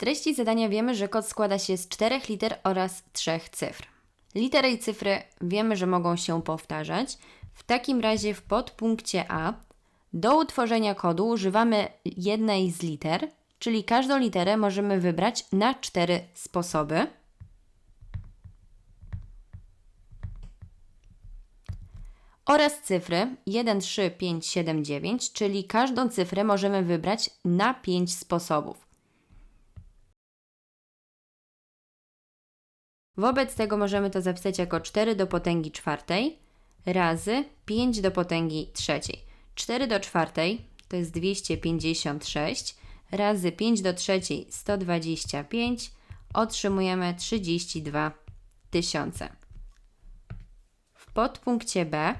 treści zadania wiemy, że kod składa się z czterech liter oraz trzech cyfr. Litery i cyfry wiemy, że mogą się powtarzać. W takim razie w podpunkcie A do utworzenia kodu używamy jednej z liter, czyli każdą literę możemy wybrać na cztery sposoby. Oraz cyfry 1, 3, 5, 7, 9, czyli każdą cyfrę możemy wybrać na 5 sposobów. Wobec tego możemy to zapisać jako 4 do potęgi czwartej razy 5 do potęgi trzeciej. 4 do czwartej to jest 256 razy 5 do trzeciej 125 otrzymujemy 32 tysiące. W podpunkcie B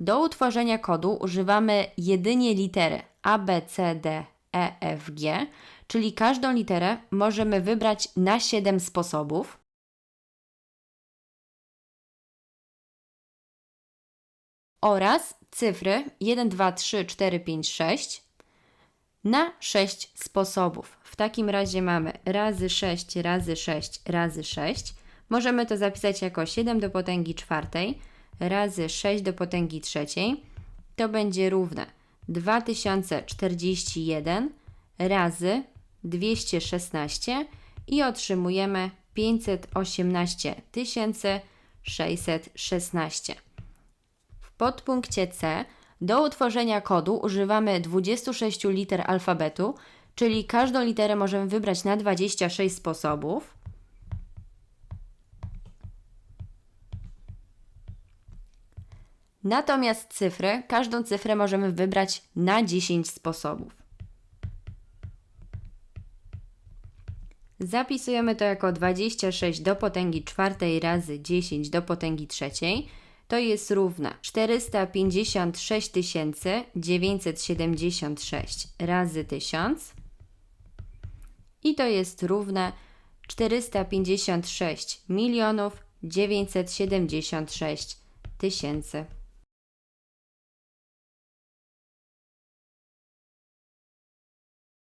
do utworzenia kodu używamy jedynie litery A, B, C, D, E, F, G, czyli każdą literę możemy wybrać na 7 sposobów. Oraz cyfry 1, 2, 3, 4, 5, 6 na 6 sposobów. W takim razie mamy razy 6 razy 6 razy 6. Możemy to zapisać jako 7 do potęgi czwartej razy 6 do potęgi trzeciej. To będzie równe 2041 razy 216 i otrzymujemy 518 616. Podpunkcie C do utworzenia kodu używamy 26 liter alfabetu, czyli każdą literę możemy wybrać na 26 sposobów. Natomiast cyfry, każdą cyfrę możemy wybrać na 10 sposobów. Zapisujemy to jako 26 do potęgi czwartej razy 10 do potęgi trzeciej. To jest równe 456 976 razy 1000. I to jest równe 456 milionów 976 tysięcy.